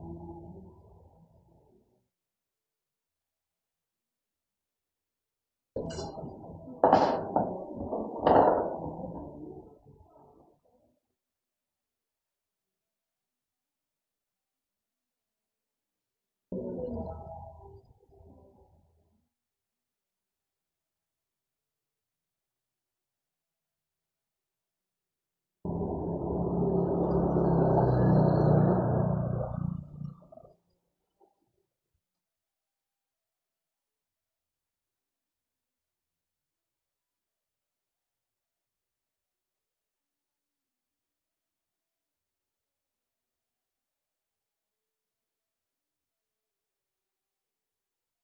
Thank you.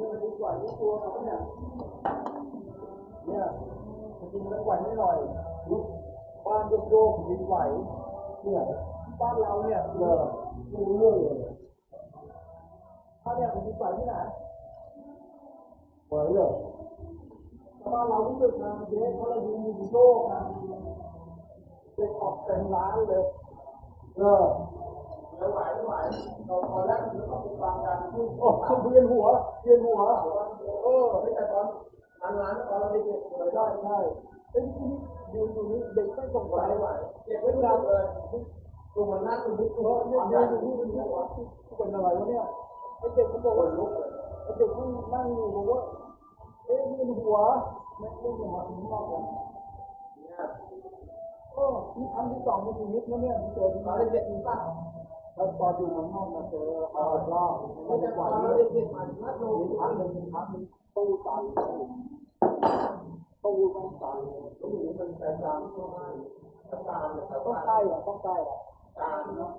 เนี่ยมันจริงมันไหวไม่หน่อยบ้านโยกโยกดินไหวเนี่ยบ้านเราเนี่ยเออไม่รู้เรื่องเลยถ้าเนี่ยมันดินไหวที่ไหนไหวเหรอบ้านเรารู้สึกนะเจ๊เขาเรายู่อยู่โลกนะเด็กออกเต็มร้านเลยเออ โอ้ขึ้นเวียนหัวเวียนหัวเออไม่แต่ตอนอันนั้นตอนเด็กๆเลยได้ใช่เอ้ยที่นี่อยู่อยู่นี่เด็กไม่สงสัยไหวเด็กไม่รับเลยตัวมันนั่งอยู่นี่เออเนี่ยยืนอยู่นี่เป็นหัวเป็นอะไรวะเนี่ยไอ้เด็กมันบอกว่าลุกไอ้เด็กที่นั่งอยู่บอกว่าเอ๊ะนี่มันหัวแม่งลูกหัวถึงนอกเลยเนี่ยโอ้นี่ครั้งที่สองในชีวิตนะเนี่ยเจอที่มาเด็กๆป่ะ ตอนอยู่เมืองนอกมาเจอเอารอบไม่ได้ไหวเลยเด็กๆมาครั้งหนึ่งครั้งหนึ่งตู้ตันตู้ต้องตายตู้มันแต่ตามต้องตามต้องใกล้อะต้องใกล้อะตามเนาะ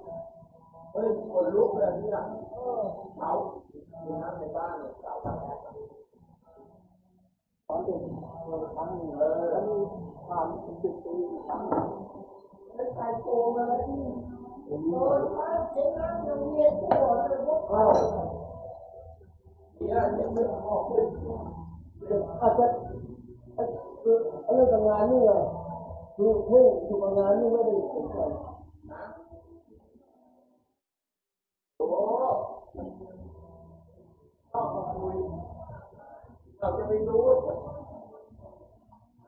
เฮ้ยคนลุกเลยเนี่ยเออเขาอยู่น้ำในบ้านเนี่ยสาตั้งแต่ตอนเด็กเออครั้งหนึ่งเออแล้วมีผ่านสิบปีครั้งหนึ่งไม่ใครโกงอะไรที่เออถ้าเจ๊นั่งยังเรียนที่หัวเลย พวกเขาเนี่ยยังไม่ออกเลยอาจจะอเรื่องทำงานนี่ไงคือเรื่ดูทำงานนี่ไม่ได้สนใจนโอ้ชอบมาคุยเราจะไม่รู้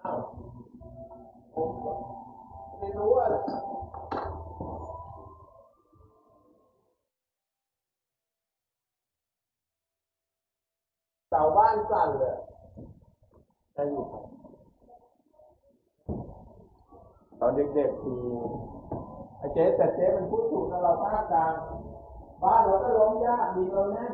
อ้าวผมไม่รู้อะไร เสาบ้านสั่นเลยใช่อยู่ครับตอนเด็กๆคือไอ้เจ๊แต่เจ๊มันพูดถูกนะเราภาคกลางบ้านเราก็ล้มยากดีเราแน่น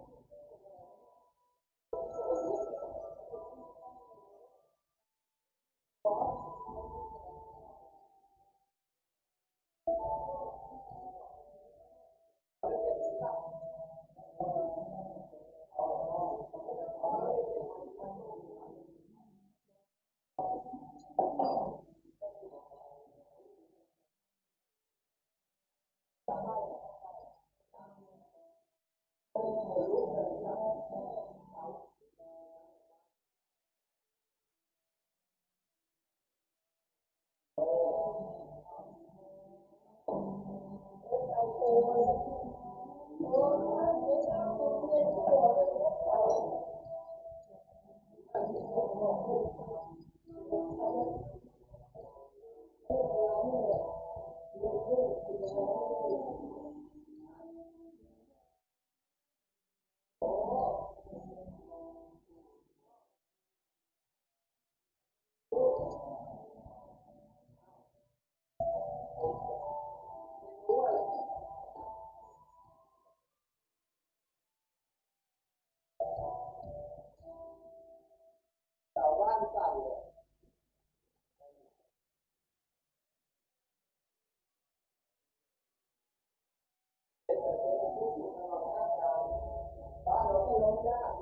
God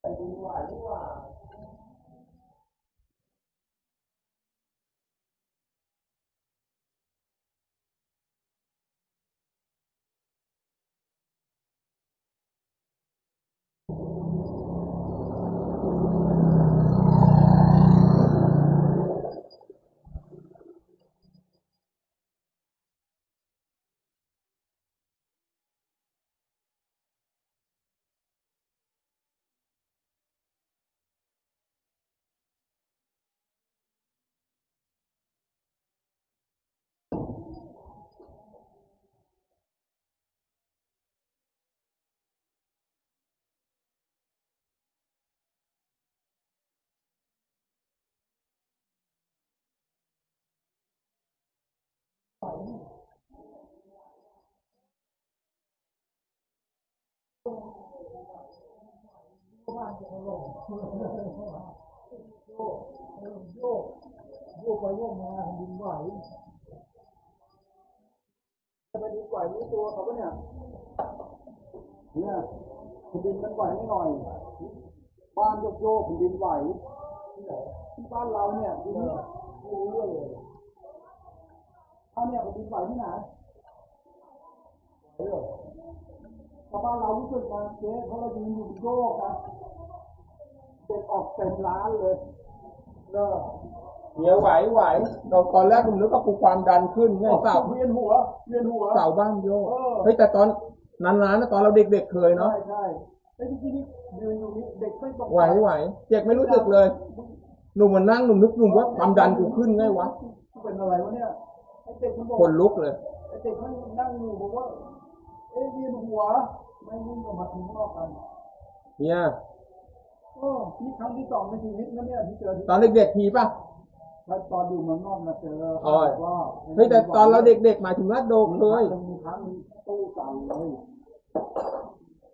ไอ้ โยกโยกไปโยกมาดินไหวจะไปดินไหวรู้ตัวเขาปะเนี่ยเนี่ยดินมันไหวไม่หน่อย บ้านโยกโยกดินไหวที่บ้านเราเนี่ยดินไม่รู้เรื่องเลย ถ้าเนี่ยดินไหวที่ไหนไหวเหรอชาวบ้านเรารู้สึกนะเจ๊เพราะเรายืนอยู่โยกนะเด็กออกเต็มร้านเลยเลิกเดี๋ยวไหวไหวเราตอนแรกผมนึกว่ากูความดันขึ้นไงเสาเวียนหัวเวียนหัวเสาบ้านโยกเออเฮ้ยแต่ตอนนานๆนะตอนเราเด็กๆเคยเนาะใช่ใช่ไอ้ที่ที่นี่ยืนอยู่นี่เด็กไม่ตกไหวไหวเด็กไม่รู้สึกเลยหนุ่มมันนั่งหนุ่มนึกหนุ่มว่าความดันกูขึ้นไงวะเป็นอะไรวะเนี่ย ไอ้เด็กมันบอกคนลุกเลยไอ้เด็กมันนั่งอยู่บอกว่าเอ๊ะเวียนหัวไม่วิ่งออกมาถึงนอกกันเนี่ยเออที่ครั้งที่สองในชีวิตนะเนี่ยที่เจอที่ตอนเด็กๆทีป่ะแล้วตอนอยู่เมืองนอกมาเจออ๋อว่าเฮ้ยแต่ตอนเราเด็กๆหมายถึงว่าโดกเคยมีครั้งหนึ่งตู้สั่นเลย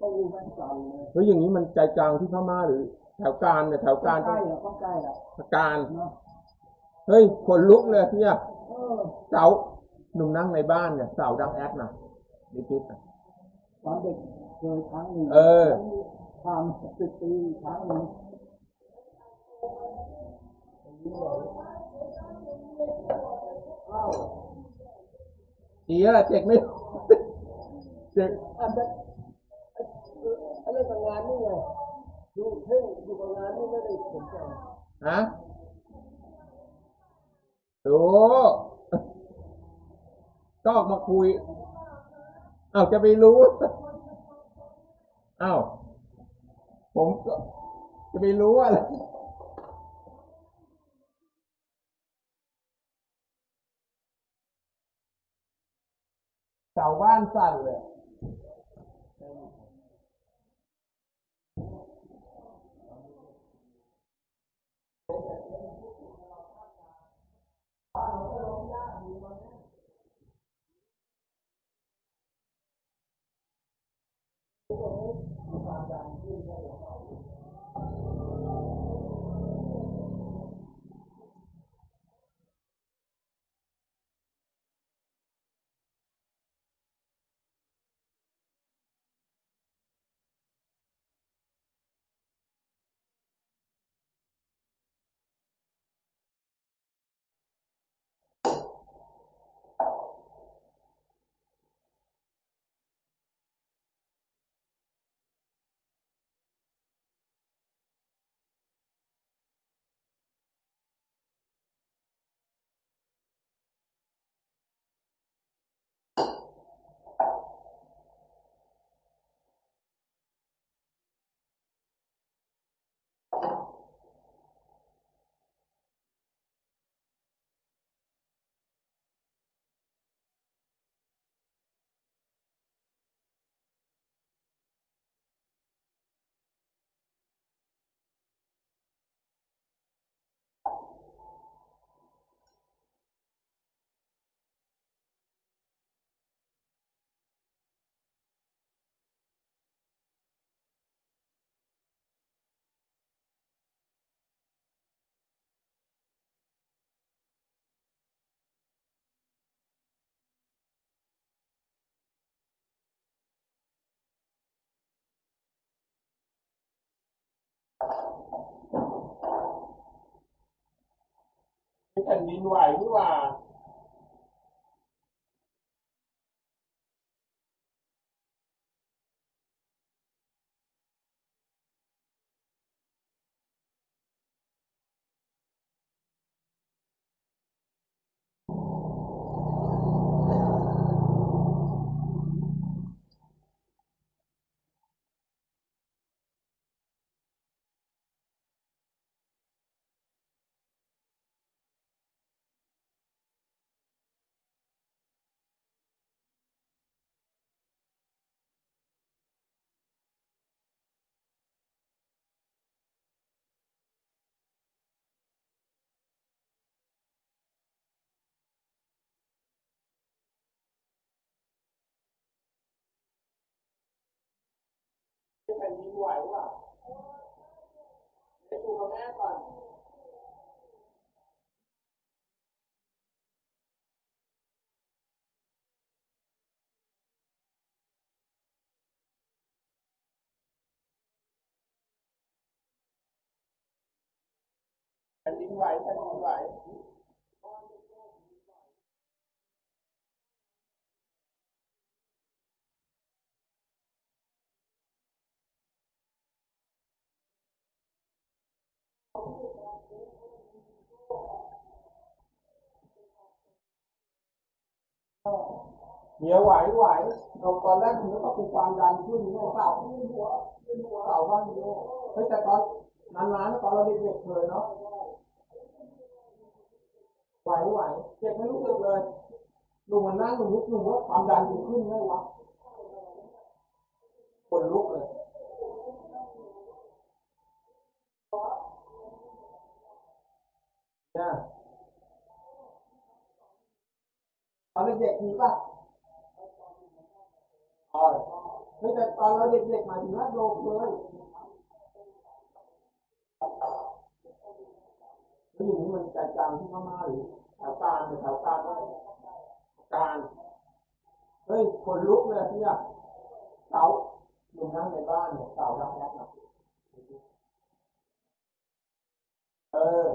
ตู้แม่งสั่นเลยเฮ้ยอย่างนี้มันใจกลางที่พม่าหรือ แถวการเนี่ยแถวการใกล้อะต้องใกล้อะการเนาะเฮ้ยคนลุกเลยเนี่ย เออเสาหนุ่มนั่งในบ้านเนี่ยเสาดังแอดนะนิดๆนะตอนเด็กเคยครั้งหนึ่งเออทำสิบปีครั้งหนึ่งดีแล้วล่ะเจ็กไม่เจ็กอันนั้นอันนั้นทำงานนี่ไงดูเพ่งอยู่กับงานนี่ไม่ได้สนใจฮะ ดูก็ออกมาคุย เอ้าจะไปรู้ เอ้าผมก็จะไปรู้อะไรเสาบ้านสั่นเลย แผ่ นดินไหวนี่หว่าแผ่นดินไหวว่ะเดี๋ยวดูกับแม่ก่อนแผ่นดินไหวแผ่นดินไหว เดี๋ยวไหวไหวตอนตอนแรกผมก็คือความดันขึ้นเนี่ยเสาหัวเสาบ้านเดียวเฮ้ยแต่ตอนนานๆตอนเราเด็กๆเคยเนาะไหวไหวเจ็บไม่รู้สึกเลยหนุ่มมันนั่งหนุ่มลุกหนุ่มว่าความดันมันขึ้นไหมวะคนลุกเลยเนี่ยตอนเด็กมีป่ะ ไม่แต่ตอนเราเด็กๆมาถึงนัดโลกเลยแล้วอย่างนี้มันใจกลางที่พม่าหรือแถวกลางหรือแถวกลางก็กลางเฮ้ยคนลุกเลยพี่อะเสาหนุ่นั่งในบ้านเนี่ยเสาดังแอ๊กอะเออ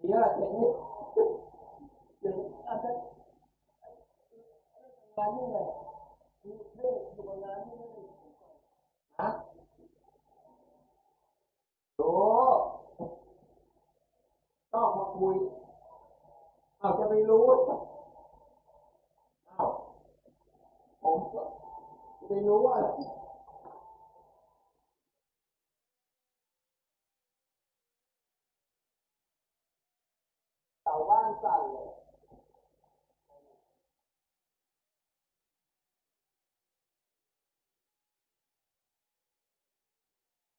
เดี๋ยวเจ็บนิดเจ็บอาจจะงานนี่เลยเรื่องสุขงานนี่เลยฮะโอ้ต้องมาคุยเอาจะไปรู้อ้าวผมก็จะไปรู้ว่า